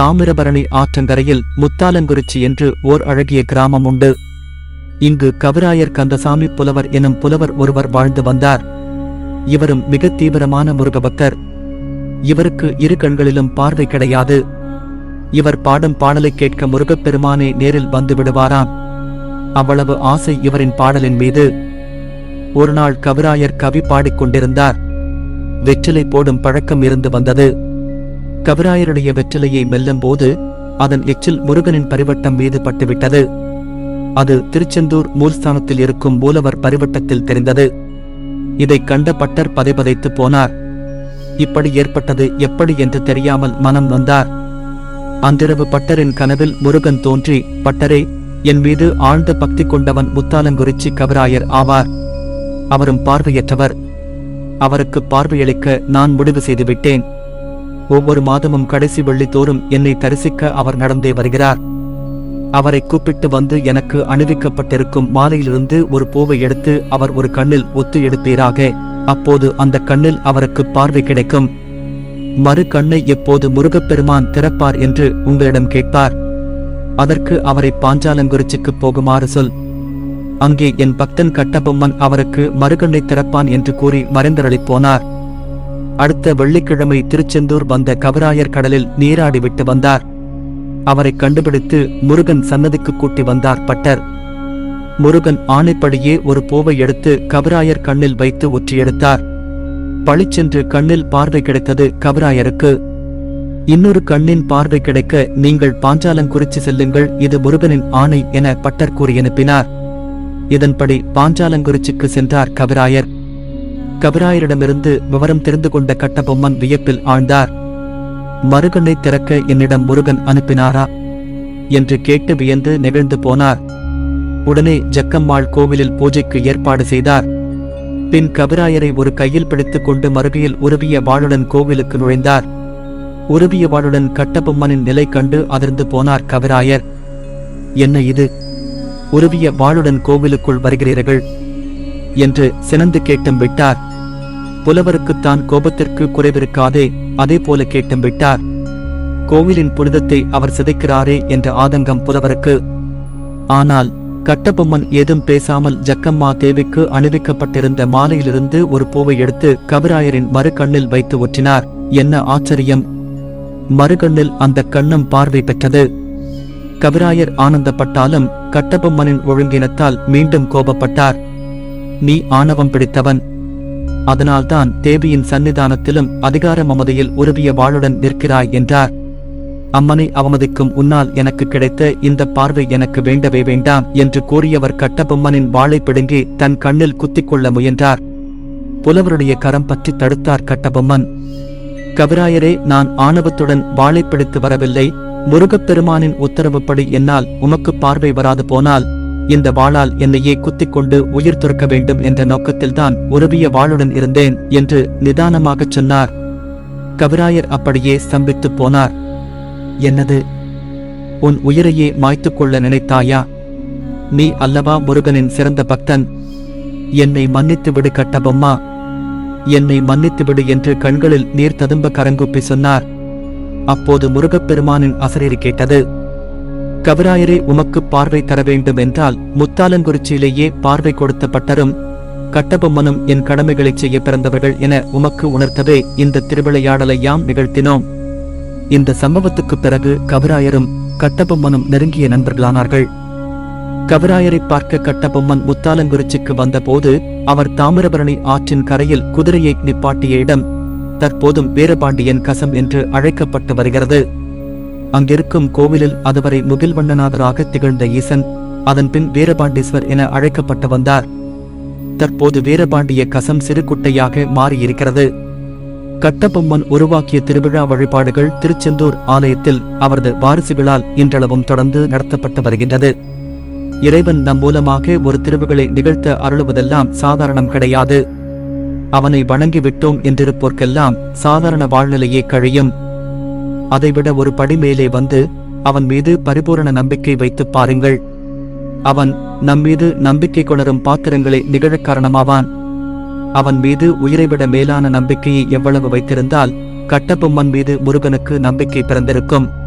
தாமிரபரணி ஆற்றங்கரையில் முத்தாலங்குறிச்சி என்று ஓர் அழகிய கிராமம் உண்டு. இங்கு கவிராயர் கந்தசாமி புலவர் எனும் புலவர் ஒருவர் வாழ்ந்து வந்தார். இவரும் மிக தீவிரமான முருகபக்தர். இவருக்கு இரு கண்களிலும் பார்வை கிடையாது. இவர் பாடும் பாடலை கேட்க முருகப்பெருமானே நேரில் வந்து விடுவாராம். அவ்வளவு ஆசை இவரின் பாடலின் மீது. ஒரு நாள் கவிராயர் கவி பாடிக் கொண்டிருந்தார். வெற்றிலை போடும் பழக்கம் இருந்து வந்தது. கவிராயருடைய வெற்றிலையை மெல்லும் போது அதன் எச்சில் முருகனின் பரிவட்டம் மீது பட்டுவிட்டது. அது திருச்செந்தூர் மூல்ஸ்தானத்தில் இருக்கும் மூலவர் பரிவட்டத்தில் தெரிந்தது. இதைக் கண்ட பட்டர் பதைபதைத்து போனார். இப்படி ஏற்பட்டது எப்படி என்று தெரியாமல் மனம் நொந்தார் அன்றிரவு பட்டரின் கனவில் முருகன் தோன்றி பட்டரே என் மீது ஆழ்ந்த பக்தி கொண்டவன் முத்தாலங்குறிச்சி கவிராயர் ஆவார். அவரும் பார்வையற்றவர். அவருக்கு பார்வையளிக்க நான் முடிவு செய்துவிட்டேன். ஒவ்வொரு மாதமும் கடைசி வெள்ளி தோறும் என்னை தரிசிக்க அவர் நடந்தே வருகிறார். அவரை கூப்பிட்டு வந்து எனக்கு அணிவிக்கப்பட்டிருக்கும் மாலையிலிருந்து ஒரு பூவை எடுத்து அவர் ஒரு கண்ணில் ஒத்து எடுப்பீராக. அப்போது அந்த கண்ணில் அவருக்கு பார்வை கிடைக்கும். மறு கண்ணை எப்போது முருகப்பெருமான் திறப்பார் என்று உங்களிடம் கேட்பார். அதற்கு அவரை பாஞ்சாலங்குறிச்சிக்கு போகுமாறு சொல். அங்கே என் பக்தன் கட்டபொம்மன் அவருக்கு மறுகண்ணை திறப்பான் என்று கூறி மறைந்தரளிப் போனார். அடுத்த வெள்ளிக்கிழமை திருச்செந்தூர் வந்த கவராயர் கடலில் நீராடிவிட்டு வந்தார். அவரை கண்டுபிடித்து முருகன் சன்னதிக்கு கூட்டி வந்தார் பட்டர். முருகன் ஆணைப்படியே ஒரு பூவை எடுத்து கவராயர் கண்ணில் வைத்து ஒற்றி எடுத்தார். பளிச்சென்று கண்ணில் பார்வை கிடைத்தது கவராயருக்கு. இன்னொரு கண்ணின் பார்வை கிடைக்க நீங்கள் பாஞ்சாலங்குறிச்சி செல்லுங்கள் இது முருகனின் ஆணை என பட்டர் கூறி அனுப்பினார். இதன்படி பாஞ்சாலங்குறிச்சிக்கு சென்றார் கவிராயர். கபிராயரிடமிருந்து விவரம் தெரிந்து கொண்ட கட்டபொம்மன் வியப்பில் ஆழ்ந்தார். மருகனை திறக்க என்னிடம் முருகன் அனுப்பினாரா? என்று கேட்டு வியந்து நெகிழ்ந்து போனார். உடனே ஜக்கம்மாள் கோவிலில் பூஜைக்கு ஏற்பாடு செய்தார். பின் கபிராயரை ஒரு கையில் பிடித்துக் கொண்டு மறுகையில் உருவிய வாளுடன் கோவிலுக்கு நுழைந்தார். உருவிய வாளுடன் கட்டபொம்மனின் நிலை கண்டு அதிர்ந்து போனார் கபிராயர். என்ன இது? உருவிய வாளுடன் கோவிலுக்குள் வருகிறீர்கள்? என்று சினந்து கேட்டும் விட்டார். புலவருக்குத்தான் கோபத்திற்கு குறைவிருக்காதே அதே போல கேட்டும் விட்டார். கோவிலின் புனிதத்தை அவர் சிதைக்கிறாரே என்ற ஆதங்கம் புலவருக்கு. ஆனால் கட்டபொம்மன் ஏதும் பேசாமல் ஜக்கம்மா தேவிக்கு அணிவிக்கப்பட்டிருந்த மாலையிலிருந்து ஒரு பூவை எடுத்து கவிராயரின் மறுகண்ணில் வைத்து ஒற்றினார். என்ன ஆச்சரியம்! மறுகண்ணில் அந்த கண்ணும் பார்வை பெற்றது. கவிராயர் ஆனந்தப்பட்டாலும் கட்டபொம்மனின் ஒழுங்கினத்தால் மீண்டும் கோபப்பட்டார். நீ ஆணவம் பிடித்தவன் அதனால்தான் தேவியின் சன்னிதானத்திலும் அதிகார மமதையில் உருவிய வாளுடன் நிற்கிறாய் என்றார். அம்மனை அவமதிக்கும் உன்னால் எனக்கு கிடைத்த இந்த பார்வை எனக்கு வேண்டவே வேண்டாம் என்று கூறியவர் கட்டபொம்மனின் வாளை பிடுங்கி தன் கண்ணில் குத்திக் கொள்ள முயன்றார். புலவருடைய கரம் பற்றி தடுத்தார் கட்டபொம்மன். கவிராயரே நான் ஆணவத்துடன் வாளை பிடித்து வரவில்லை. முருகப்பெருமானின் உத்தரவுப்படி என்னால் உமக்கு பார்வை வராது போனால் இந்த வாளால் என்னையே குத்திக் கொண்டு உயிர் துறக்க வேண்டும் என்ற நோக்கத்தில்தான் உருவிய வாளுடன் இருந்தேன் என்று நிதானமாகச் சொன்னார். கவிராயர் அப்படியே ஸ்தம்பித்துப் போனார். என்னது? உன் உயிரையே மாய்த்துக் கொள்ள நினைத்தாயா? நீ அல்லவா முருகனின் சிறந்த பக்தன்? என்னை மன்னித்து விடு கட்டபொம்மா. என்னை மன்னித்து விடு என்று கண்களில் நீர் ததும்ப கரங்குப்பி சொன்னார். அப்போது முருகப்பெருமானின் அசரீர் கேட்டது கவிராயரே உமக்கு பார்வை தர வேண்டும் என்றால் முத்தாலங்குறிச்சியிலேயே பார்வை கொடுத்த பட்டரும் கட்டபொம்மனும் என் கடமைகளைச் செய்ய பிறந்தவர்கள் என உமக்கு உணர்த்தவே இந்த திருவிளையாடலை யாம் நிகழ்த்தினோம். இந்த சம்பவத்துக்குப் பிறகு கவிராயரும் கட்டபொம்மனும் நெருங்கிய நண்பர்களானார்கள். கவிராயரை பார்க்க கட்டபொம்மன் முத்தாலங்குறிச்சிக்கு வந்தபோது அவர் தாமிரபரணி ஆற்றின் கரையில் குதிரையை நிப்பாட்டிய இடம் தற்போதும் வீரபாண்டியன் கசம் என்று அழைக்கப்பட்டு வருகிறது. அங்கிருக்கும் கோவிலில் அதுவரை முகில்வண்ணநாதராக திகழ்ந்த ஈசன் அதன்பின் வீரபாண்டீஸ்வர் என அழைக்கப்பட்டு வந்தார். தற்போது வீரபாண்டிய கசம் சிறு குட்டையாக மாறியிருக்கிறது. கட்டபொம்மன் உருவாக்கிய திருவிழா வழிபாடுகள் திருச்செந்தூர் ஆலயத்தில் அவரது வாரிசுகளால் இன்றளவும் தொடர்ந்து நடத்தப்பட்டு வருகின்றது. இறைவன் நம் மூலமாக ஒரு திருவுகளை நிகழ்த்த அருளுவதெல்லாம் சாதாரணம் கிடையாது. அவனை வணங்கிவிட்டோம் என்றிருப்போர்க்கெல்லாம் சாதாரண வாழ்நிலையே கழியும். அதைவிட ஒரு படி மேலே வந்து அவன் மீது பரிபூரண நம்பிக்கை வைத்துப் பாருங்கள். அவன் நம்மீது நம்பிக்கை கொணரும் பாத்திரங்களை நிகழக் காரணமாவான். அவன் மீது உயிரைவிட மேலான நம்பிக்கையை எவ்வளவு வைத்திருந்தால் கட்டபொம்மன் மீது முருகனுக்கு நம்பிக்கை பிறந்திருக்கும்.